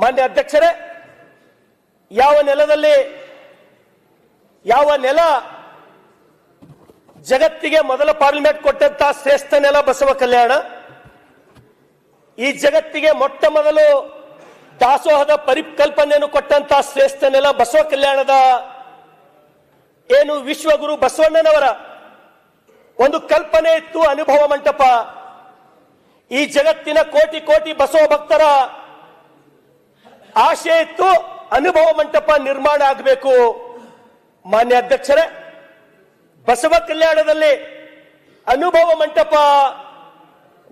ಮಾನ್ಯ ಅಧ್ಯಕ್ಷರೇ, ಯಾವ ನೆಲದಲ್ಲಿ, ಯಾವ ನೆಲ ಜಗತ್ತಿಗೆ ಮೊದಲ ಪಾರ್ಲಿಮೆಂಟ್ ಕೊಟ್ಟಂತ ಶ್ರೇಷ್ಠ ನೆಲ ಬಸವ ಕಲ್ಯಾಣ. ಈ ಜಗತ್ತಿಗೆ ಮೊಟ್ಟ ಮೊದಲು ದಾಸೋಹದ ಪರಿಕಲ್ಪನೆಯನ್ನು ಕೊಟ್ಟಂತ ಶ್ರೇಷ್ಠ ನೆಲ ಬಸವ ಕಲ್ಯಾಣದ ಏನು ವಿಶ್ವಗುರು ಬಸವಣ್ಣನವರ ಒಂದು ಕಲ್ಪನೆ ಇತ್ತು, ಅನುಭವ ಮಂಟಪ. ಈ ಜಗತ್ತಿನ ಕೋಟಿ ಕೋಟಿ ಬಸವ ಭಕ್ತರ ಆಶೆ ಇತ್ತು, ಅನುಭವ ಮಂಟಪ ನಿರ್ಮಾಣ ಆಗಬೇಕು. ಮಾನ್ಯ ಅಧ್ಯಕ್ಷರೇ, ಬಸವ ಕಲ್ಯಾಣದಲ್ಲಿ ಅನುಭವ ಮಂಟಪ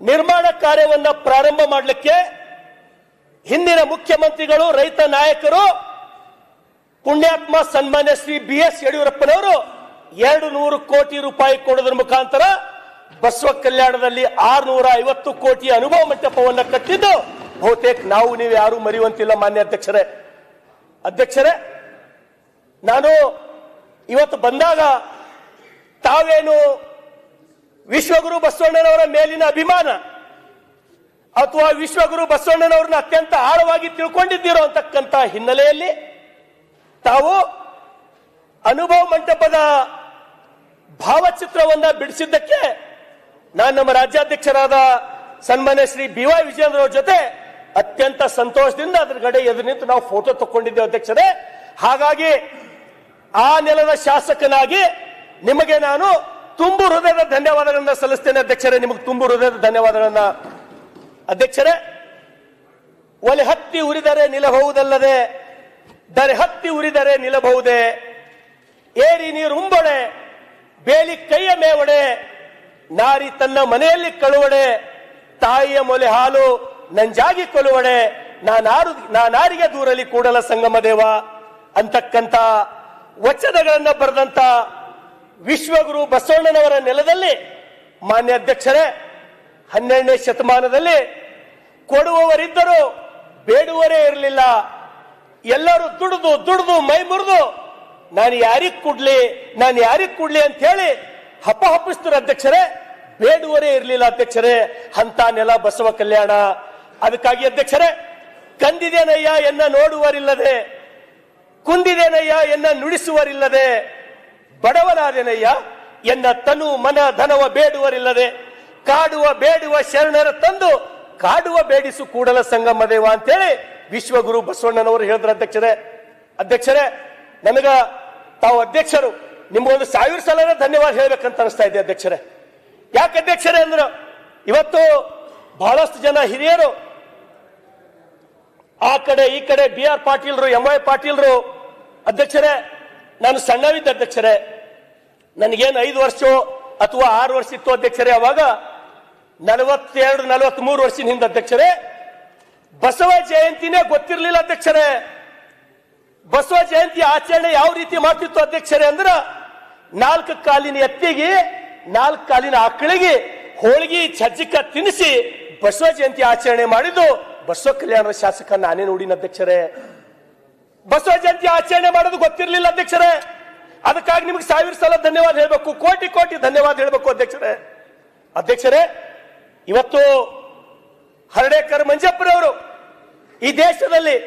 ನಿರ್ಮಾಣ ಕಾರ್ಯವನ್ನು ಪ್ರಾರಂಭ ಮಾಡಲಿಕ್ಕೆ ಹಿಂದಿನ ಮುಖ್ಯಮಂತ್ರಿಗಳು, ರೈತ ನಾಯಕರು, ಪುಣ್ಯಾತ್ಮ ಸನ್ಮಾನ್ಯ ಶ್ರೀ ಬಿ ಎಸ್ ಯಡಿಯೂರಪ್ಪನವರು ಎರಡು ನೂರು ಕೋಟಿ ರೂಪಾಯಿ ಕೊಡೋದ್ರ ಮುಖಾಂತರ ಬಸವ ಕಲ್ಯಾಣದಲ್ಲಿ ಆರ್ನೂರ ಐವತ್ತು ಕೋಟಿ ಅನುಭವ ಮಂಟಪವನ್ನು ಕಟ್ಟಿದ್ದು ಬಹುತೇಕ ನಾವು ನೀವು ಯಾರು ಮರೆಯುವಂತಿಲ್ಲ ಮಾನ್ಯ ಅಧ್ಯಕ್ಷರೇ. ಅಧ್ಯಕ್ಷರೇ, ನಾನು ಇವತ್ತು ಬಂದಾಗ ತಾವೇನು ವಿಶ್ವಗುರು ಬಸವಣ್ಣನವರ ಮೇಲಿನ ಅಭಿಮಾನ ಅಥವಾ ವಿಶ್ವಗುರು ಬಸವಣ್ಣನವ್ರನ್ನ ಅತ್ಯಂತ ಆಳವಾಗಿ ತಿಳ್ಕೊಂಡಿದ್ದೀರೋ ಅಂತಕ್ಕಂಥ ಹಿನ್ನೆಲೆಯಲ್ಲಿ ತಾವು ಅನುಭವ ಮಂಟಪದ ಭಾವಚಿತ್ರವನ್ನ ಬಿಡಿಸಿದ್ದಕ್ಕೆ ನಾನು ನಮ್ಮ ರಾಜ್ಯಾಧ್ಯಕ್ಷರಾದ ಸನ್ಮಾನ್ಯ ಶ್ರೀ ಬಿ ವೈ ಅವ್ರ ಜೊತೆ ಅತ್ಯಂತ ಸಂತೋಷದಿಂದ ಅದ್ರ ಕಡೆ ಎದುರು ನಿಂತು ನಾವು ಫೋಟೋ ತಕ್ಕೊಂಡಿದ್ದೇವೆ ಅಧ್ಯಕ್ಷರೇ. ಹಾಗಾಗಿ ಆ ನೆಲದ ಶಾಸಕನಾಗಿ ನಿಮಗೆ ನಾನು ತುಂಬು ಹೃದಯದ ಧನ್ಯವಾದಗಳನ್ನ ಸಲ್ಲಿಸ್ತೇನೆ ಅಧ್ಯಕ್ಷರೇ. ನಿಮಗೆ ತುಂಬು ಹೃದಯದ ಧನ್ಯವಾದಗಳನ್ನ. ಅಧ್ಯಕ್ಷರೇ ಒಲೆ ಹತ್ತಿ ಉರಿದರೆ ನಿಲ್ಲಬಹುದಲ್ಲದೆ ದರೆ ಹತ್ತಿ ಉರಿದರೆ ನಿಲ್ಲಬಹುದೇ ಏರಿ ನೀರು ಉಂಬೊಡೆ, ಬೇಲಿ ಕೈಯ ಮೇವಡೆ, ನಾರಿ ತನ್ನ ಮನೆಯಲ್ಲಿ ಕಳುವಡೆ, ತಾಯಿಯ ಮೊಲೆ ಹಾಲು ನಂಜಾಗಿ ಕೊಲುವಡೆ ನಾನಾರು, ನಾನಾರಿಗೆ ದೂರಲಿ ಕೂಡಲ ಸಂಗಮ ದೇವ ಅಂತಕ್ಕಂತ ವಚನಗಳನ್ನ ಬರೆದಂತ ವಿಶ್ವಗುರು ಬಸವಣ್ಣನವರ ನೆಲದಲ್ಲಿ ಮಾನ್ಯ ಅಧ್ಯಕ್ಷರೇ, ಹನ್ನೆರಡನೇ ಶತಮಾನದಲ್ಲಿ ಕೊಡುವವರಿದ್ದರೂ ಬೇಡುವರೇ ಇರಲಿಲ್ಲ. ಎಲ್ಲರೂ ದುಡಿದು ದುಡಿದು, ಮೈ ಮುರಿದು, ನಾನು ಯಾರಿಗ್ ಕೊಡ್ಲಿ, ನಾನು ಯಾರಿಗ್ ಕೊಡ್ಲಿ ಅಂತ ಹೇಳಿ ಹಪ್ಪ ಹಪ್ಪಿಸ್ತಾರೆ ಅಧ್ಯಕ್ಷರೇ, ಬೇಡುವರೇ ಇರಲಿಲ್ಲ ಅಧ್ಯಕ್ಷರೇ. ಅಂತ ನೆಲ ಬಸವ ಕಲ್ಯಾಣ. ಅದಕ್ಕಾಗಿ ಅಧ್ಯಕ್ಷರೇ, ಕಂದಿದೇನಯ್ಯ ಎನ್ನ ನೋಡುವರಿಲ್ಲದೆ, ಕುಂದಿದೇನಯ್ಯ ಎನ್ನ ನುಡಿಸುವರಿಲ್ಲದೆ ಬಡವನಾದೇನಯ್ಯ ಎನ್ನ ತನು ಮನ ಧನವ ಬೇಡುವರಿಲ್ಲದೆ, ಕಾಡುವ ಬೇಡುವ ಶರಣರ ತಂದು ಕಾಡುವ ಬೇಡಿಸು ಕೂಡಲ ಸಂಗಮ ದೇವ ಅಂತೇಳಿ ವಿಶ್ವಗುರು ಬಸವಣ್ಣನವರು ಹೇಳಿದ್ರ ಅಧ್ಯಕ್ಷರೇ. ಅಧ್ಯಕ್ಷರೇ, ನನಗ ತಾವು ಅಧ್ಯಕ್ಷರು, ನಿಮ್ಗೊಂದು ಸಾವಿರ ಸಲ ಧನ್ಯವಾದ ಹೇಳ್ಬೇಕಂತ ಅನಿಸ್ತಾ ಇದೆ ಅಧ್ಯಕ್ಷರೇ. ಯಾಕೆ ಅಧ್ಯಕ್ಷರೇ ಅಂದ್ರು, ಇವತ್ತು ಬಹಳಷ್ಟು ಜನ ಹಿರಿಯರು ಆ ಕಡೆ ಈ ಕಡೆ ಬಿ ಆರ್ ಪಾಟೀಲ್ರು, ಎಂ ವೈ ಪಾಟೀಲ್ರು, ಅಧ್ಯಕ್ಷರೇ, ನಾನು ಸಣ್ಣವಿದ್ದ ಅಧ್ಯಕ್ಷರೇ. ನನಗೇನು ಐದು ವರ್ಷ ಅಥವಾ ಆರು ವರ್ಷ ಇತ್ತು ಅಧ್ಯಕ್ಷರೇ ಅವಾಗ. ನಲವತ್ತೆರಡು, ನಲವತ್ಮೂರು ವರ್ಷದ ಹಿಂದೆ ಅಧ್ಯಕ್ಷರೇ. ಬಸವ ಜಯಂತಿನೇ ಗೊತ್ತಿರಲಿಲ್ಲ ಅಧ್ಯಕ್ಷರೇ. ಬಸವ ಜಯಂತಿ ಆಚರಣೆ ಯಾವ ರೀತಿ ಮಾಡ್ತಿತ್ತು ಅಧ್ಯಕ್ಷರೇ ಅಂದ್ರ ನಾಲ್ಕು ಕಾಲಿನ ಎತ್ತಿಗೆ, ನಾಲ್ಕು ಕಾಲಿನ ಆಕಳಿಗೆ ಹೋಳಿಗೆ ಛಜ್ಜಿಕ ತಿನ್ನಿಸಿ ಬಸವ ಜಯಂತಿ ಆಚರಣೆ ಮಾಡಿದ್ದು. ಬಸವ ಕಲ್ಯಾಣ ಶಾಸಕ ನಾನೇ ನೋಡಿನ ಅಧ್ಯಕ್ಷರೇ? ಬಸವ ಜಯಂತಿ ಆಚರಣೆ ಮಾಡೋದು ಗೊತ್ತಿರಲಿಲ್ಲ ಅಧ್ಯಕ್ಷರೇ. ಅದಕ್ಕಾಗಿ ನಿಮ್ಗೆ ಸಾವಿರ ಸಲ ಧನ್ಯವಾದ ಹೇಳ್ಬೇಕು, ಕೋಟಿ ಕೋಟಿ ಧನ್ಯವಾದ ಹೇಳ್ಬೇಕು ಅಧ್ಯಕ್ಷರೇ. ಅಧ್ಯಕ್ಷರೇ, ಇವತ್ತು ಹರಡೇಕರ್ ಮಂಜಪ್ಪರವರು ಈ ದೇಶದಲ್ಲಿ,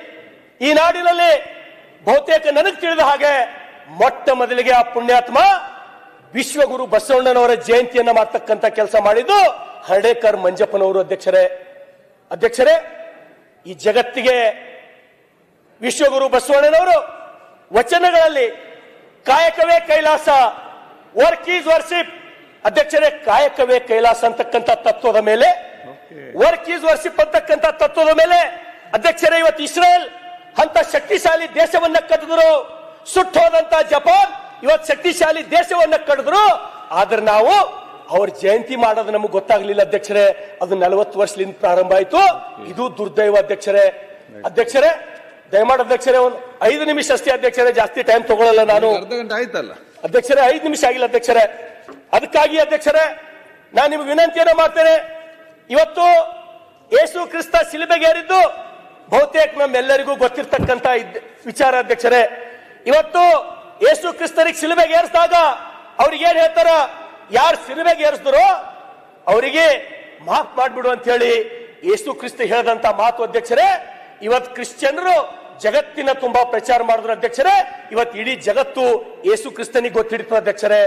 ಈ ನಾಡಿನಲ್ಲಿ ಬಹುತೇಕ ನನಗೆ ತಿಳಿದ ಹಾಗೆ ಮೊಟ್ಟ ಮೊದಲಿಗೆ ಆ ಪುಣ್ಯಾತ್ಮ ವಿಶ್ವಗುರು ಬಸವಣ್ಣನವರ ಜಯಂತಿಯನ್ನ ಮಾಡ್ತಕ್ಕಂಥ ಕೆಲಸ ಮಾಡಿದ್ದು ಹರಡೇಕರ್ ಮಂಜಪ್ಪನವರು ಅಧ್ಯಕ್ಷರೇ. ಅಧ್ಯಕ್ಷರೇ ಈ ಜಗತ್ತಿಗೆ ವಿಶ್ವಗುರು ಬಸವಣ್ಣನವರು ವಚನಗಳಲ್ಲಿ ಕಾಯಕವೇ ಕೈಲಾಸ ವರ್ಕ್ ಈಸ್ ವರ್ಶಿಪ್ ಅಧ್ಯಕ್ಷರೇ ಕಾಯಕವೇ ಕೈಲಾಸ ಅಂತಕ್ಕಂಥ ತತ್ವದ ಮೇಲೆ ವರ್ಕ್ ಈಸ್ ವರ್ಶಿಪ್ ಅಂತಕ್ಕಂಥ ತತ್ವದ ಮೇಲೆ ಅಧ್ಯಕ್ಷರೇ ಇವತ್ತು ಇಸ್ರೇಲ್ ಅಂತ ಶಕ್ತಿಶಾಲಿ ದೇಶವನ್ನ ಕಟ್ಟಿದ್ರು ಸುಟ್ಟೋದಂತ ಜಪಾನ್ ಇವತ್ತು ಶಕ್ತಿಶಾಲಿ ದೇಶವನ್ನ ಕಡಿದ್ರು. ಆದ್ರೆ ನಾವು ಅವ್ರ ಜಯಂತಿ ಮಾಡೋದು ನಮಗೆ ಗೊತ್ತಾಗ್ಲಿಲ್ಲ ಅಧ್ಯಕ್ಷರೇ. ಅದು ನಲವತ್ತು ವರ್ಷದಿಂದ ಪ್ರಾರಂಭ ಆಯ್ತು. ಇದು ದುರ್ದೈವ ಅಧ್ಯಕ್ಷರೇ. ಅಧ್ಯಕ್ಷರೇ ದಯಮಾಡಿ ಅಧ್ಯಕ್ಷರೇ ಒಂದು ಐದು ನಿಮಿಷ ಅಷ್ಟೇ ಅಧ್ಯಕ್ಷರೇ ಜಾಸ್ತಿ ಟೈಮ್ ತಗೊಳ್ಳಲ್ಲ ನಾನು. ಅರ್ಧ ಗಂಟೆ ಆಯ್ತಲ್ಲ? ಅಧ್ಯಕ್ಷರೇ ಐದು ನಿಮಿಷ ಆಗಿಲ್ಲ ಅಧ್ಯಕ್ಷರೇ. ಅದಕ್ಕಾಗಿ ಅಧ್ಯಕ್ಷರೇ ನಾನು ನಿಮ್ಗೆ ವಿನಂತಿಯನ್ನ ಮಾಡ್ತೇನೆ. ಇವತ್ತು ಯೇಸು ಕ್ರಿಸ್ತ ಸಿಲಿಬೆಗೇರಿದ್ದು ಬಹುತೇಕ ನಮ್ಮೆಲ್ಲರಿಗೂ ಗೊತ್ತಿರ್ತಕ್ಕಂತ ವಿಚಾರ ಅಧ್ಯಕ್ಷರೇ. ಇವತ್ತು ಯೇಸು ಕ್ರಿಸ್ತರಿಗೆ ಸಿಲಿಬೆಗೇರಿಸಿದಾಗ ಅವ್ರಿಗೆ ಏನ್ ಹೇಳ್ತಾರ? ಯಾರು ಸಿನಿಮೆಗೆ ಏರಿಸಿದ್ರು ಅವರಿಗೆ ಮಾಫ್ ಮಾಡಿಬಿಡು ಅಂತ ಹೇಳಿ ಯೇಸು ಕ್ರಿಸ್ತ ಹೇಳಿದಂತ ಮಾತು ಅಧ್ಯಕ್ಷರೇ ಇವತ್ತು ಕ್ರಿಶ್ಚಿಯನ್ರು ಜಗತ್ತಿನ ತುಂಬಾ ಪ್ರಚಾರ ಮಾಡಿದ್ರು ಅಧ್ಯಕ್ಷರೇ ಇವತ್ತು ಇಡೀ ಜಗತ್ತು ಯೇಸು ಕ್ರಿಸ್ತನಿಗೆ ಗೊತ್ತಿಡಿತು ಅಧ್ಯಕ್ಷರೇ.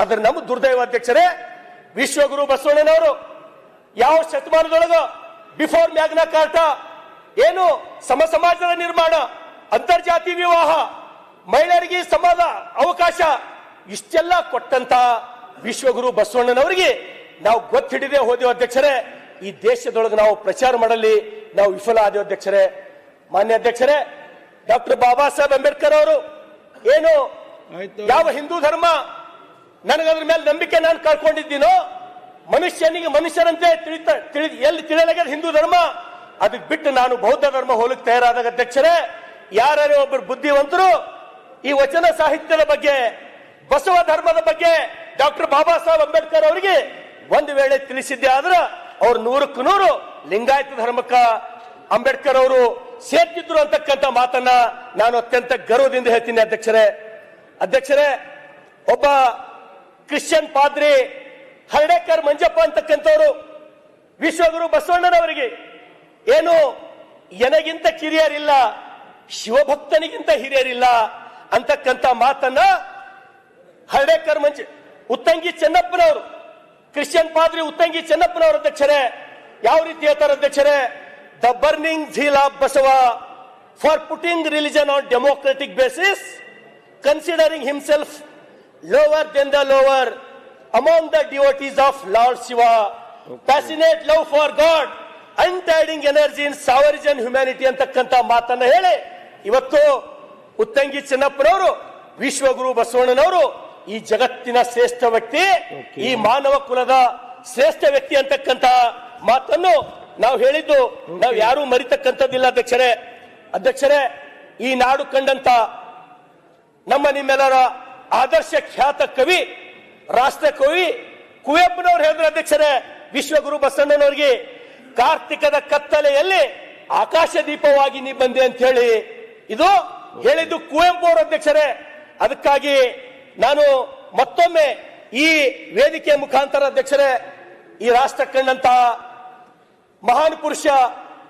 ಆದ್ರೆ ನಮ್ಮ ದುರ್ದೈವ ಅಧ್ಯಕ್ಷರೇ, ವಿಶ್ವಗುರು ಬಸವಣ್ಣನವರು ಯಾವ ಶತಮಾನದೊಳಗ ಬಿಫೋರ್ ಮ್ಯಾಗ್ನ ಕಾರ್ಟ ಏನು ಸಮ ಸಮಾಜದ ನಿರ್ಮಾಣ ಅಂತರ್ಜಾತಿ ವಿವಾಹ, ಮಹಿಳೆಯರಿಗೆ ಸಮಾನ ಅವಕಾಶ ಇಷ್ಟೆಲ್ಲ ಕೊಟ್ಟಂತ ವಿಶ್ವಗುರು ಬಸವಣ್ಣನವರಿಗೆ ನಾವು ಗೊತ್ತಿಡದೆ ಹೋದೆವು ಅಧ್ಯಕ್ಷರೇ. ಈ ದೇಶದೊಳಗೆ ನಾವು ಪ್ರಚಾರ ಮಾಡಲಿ. ನಾವು ವಿಫಲ ಆದೇವು ಅಧ್ಯಕ್ಷರೇ. ಮಾನ್ಯ ಅಧ್ಯಕ್ಷರೇ ಡಾಕ್ಟರ್ ಬಾಬಾ ಸಾಹೇಬ್ ಅಂಬೇಡ್ಕರ್ ಅವರು ಏನು. ಯಾವ ಹಿಂದೂ ಧರ್ಮ ನನಗದ್ರ ಮೇಲೆ ನಂಬಿಕೆ ನಾನು ಕಳ್ಕೊಂಡಿದ್ದೀನೋ ಮನುಷ್ಯನಿಗೆ ಮನುಷ್ಯರಂತೆ ತಿಳಿತ ತಿಳಿ ಎಲ್ಲಿ ತಿಳಿಯಲಾಗ್ಯದ ಹಿಂದೂ ಧರ್ಮ ಅದಕ್ಕೆ ಬಿಟ್ಟು ನಾನು ಬೌದ್ಧ ಧರ್ಮ ಹೋಲಕ್ಕೆ ತಯಾರಾದಾಗ ಅಧ್ಯಕ್ಷರೇ ಯಾರ್ಯಾರು ಒಬ್ಬರು ಬುದ್ಧಿವಂತರು ಈ ವಚನ ಸಾಹಿತ್ಯದ ಬಗ್ಗೆ ಬಸವ ಧರ್ಮದ ಬಗ್ಗೆ ಡಾಕ್ಟರ್ ಬಾಬಾ ಸಾಹೇಬ್ ಅಂಬೇಡ್ಕರ್ ಅವರಿಗೆ ಒಂದು ವೇಳೆ ತಿಳಿಸಿದ್ದೆ ಆದ್ರೆ ಅವ್ರು ನೂರಕ್ಕೂ ನೂರು ಲಿಂಗಾಯತ ಧರ್ಮಕ್ಕ ಅಂಬೇಡ್ಕರ್ ಅವರು ಸೇರ್ತಿದ್ರು ಅಂತಕ್ಕಂಥ ಮಾತನ್ನ ನಾನು ಅತ್ಯಂತ ಗರ್ವದಿಂದ ಹೇಳ್ತೀನಿ ಅಧ್ಯಕ್ಷರೇ. ಅಧ್ಯಕ್ಷರೇ, ಒಬ್ಬ ಕ್ರಿಶ್ಚಿಯನ್ ಪಾದ್ರಿ ಹರ್ಡೇಕರ್ ಮಂಜಪ್ಪ ಅಂತಕ್ಕಂಥವ್ರು, ವಿಶ್ವಗುರು ಬಸವಣ್ಣನವರಿಗೆ ಏನು ಎನಗಿಂತ ಕಿರಿಯರಿಲ್ಲ, ಶಿವಭಕ್ತನಿಗಿಂತ ಹಿರಿಯರಿಲ್ಲ ಅಂತಕ್ಕಂಥ ಮಾತನ್ನ ಹರ್ಡೇಕರ್ ಮಂಜ ಉತ್ತಂಗಿ ಚೆನ್ನಪ್ಪನವರು, ಕ್ರಿಶ್ಚಿಯನ್ ಪಾದ್ರಿ ಉತ್ತಂಗಿ ಚೆನ್ನಪ್ಪನವರ ಅಧ್ಯಕ್ಷರೇ, ಯಾವ ರೀತಿ ಹೇಳ್ತಾರೆ ಅಧ್ಯಕ್ಷರೇ, the burning zeal of Basava for putting religion on democratic basis, considering himself lower than the lower amount the devotees of Lord Shiva. Fascinate love for God, untiring energy in sovereign humanity ಅಂತಕ್ಕಂಥ ಮಾತನ್ನ ಹೇಳಿ. ಇವತ್ತು ಉತ್ತಂಗಿ ಚೆನ್ನಪ್ಪನವರು, ವಿಶ್ವಗುರು ಬಸವಣ್ಣನವರು ಈ ಜಗತ್ತಿನ ಶ್ರೇಷ್ಠ ವ್ಯಕ್ತಿ ಈ ಮಾನವ ಕುಲದ ಶ್ರೇಷ್ಠ ವ್ಯಕ್ತಿ ಅಂತಕ್ಕಂತ ಮಾತನ್ನು ನಾವು ಹೇಳಿದ್ದು ನಾವು ಯಾರು ಮರಿತಕ್ಕಂಥದ್ದಿಲ್ಲ ಅಧ್ಯಕ್ಷರೇ. ಅಧ್ಯಕ್ಷರೇ ಈ ನಾಡು ಕಂಡಂತ ನಮ್ಮ ನಿಮ್ಮೆಲ್ಲರ ಆದರ್ಶ ಖ್ಯಾತ ಕವಿ ರಾಷ್ಟ್ರ ಕವಿ ಕುವೆಂಪುನವರು ಹೇಳಿದ್ರು ಅಧ್ಯಕ್ಷರೇ ವಿಶ್ವಗುರು ಬಸವಣ್ಣನವರಿಗೆ ಕಾರ್ತಿಕದ ಕತ್ತಲೆಯಲ್ಲಿ ಆಕಾಶ ದೀಪವಾಗಿ ನೀ ಬಂದೆ ಅಂತ ಹೇಳಿ. ಇದು ಹೇಳಿದ್ದು ಕುವೆಂಪು ಅವರು ಅಧ್ಯಕ್ಷರೇ. ಅದಕ್ಕಾಗಿ ನಾನು ಮತ್ತೊಮ್ಮೆ ಈ ವೇದಿಕೆ ಮುಖಾಂತರ ಅಧ್ಯಕ್ಷರೇ, ಈ ರಾಷ್ಟ್ರ ಕಂಡಂತಹ ಮಹಾನ್ ಪುರುಷ,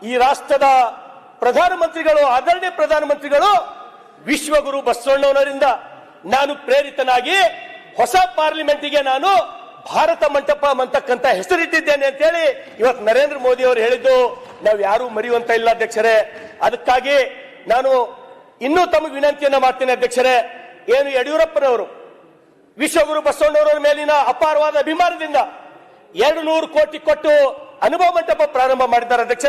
ಈ ರಾಷ್ಟ್ರದ ಪ್ರಧಾನಮಂತ್ರಿಗಳು, ಆದರಣೀಯ ಪ್ರಧಾನಮಂತ್ರಿಗಳು, ವಿಶ್ವಗುರು ಬಸವಣ್ಣವರಿಂದ ನಾನು ಪ್ರೇರಿತನಾಗಿ ಹೊಸ ಪಾರ್ಲಿಮೆಂಟಿಗೆ ನಾನು ಭಾರತ ಮಂಟಪ ಅಂತಕ್ಕಂತ ಹೆಸರಿಟ್ಟಿದ್ದೇನೆ ಅಂತೇಳಿ ಇವತ್ತು ನರೇಂದ್ರ ಮೋದಿ ಅವರು ಹೇಳಿದ್ದು ನಾವು ಯಾರು ಮರೆಯುವಂತ ಇಲ್ಲ ಅಧ್ಯಕ್ಷರೇ. ಅದಕ್ಕಾಗಿ ನಾನು ಇನ್ನೂ ತಮಗೆ ವಿನಂತಿಯನ್ನ ಮಾಡ್ತೇನೆ ಅಧ್ಯಕ್ಷರೇ. ಏನು ಯಡಿಯೂರಪ್ಪನವರು ವಿಶ್ವಗುರು ಬಸವಣ್ಣವರ ಮೇಲಿನ ಅಪಾರವಾದ ಅಭಿಮಾನದಿಂದ ಎರಡು ನೂರು ಕೋಟಿ ಕೊಟ್ಟು ಅನುಭವ ಮಂಟಪ ಪ್ರಾರಂಭ ಮಾಡಿದ್ದಾರೆ ಅಧ್ಯಕ್ಷ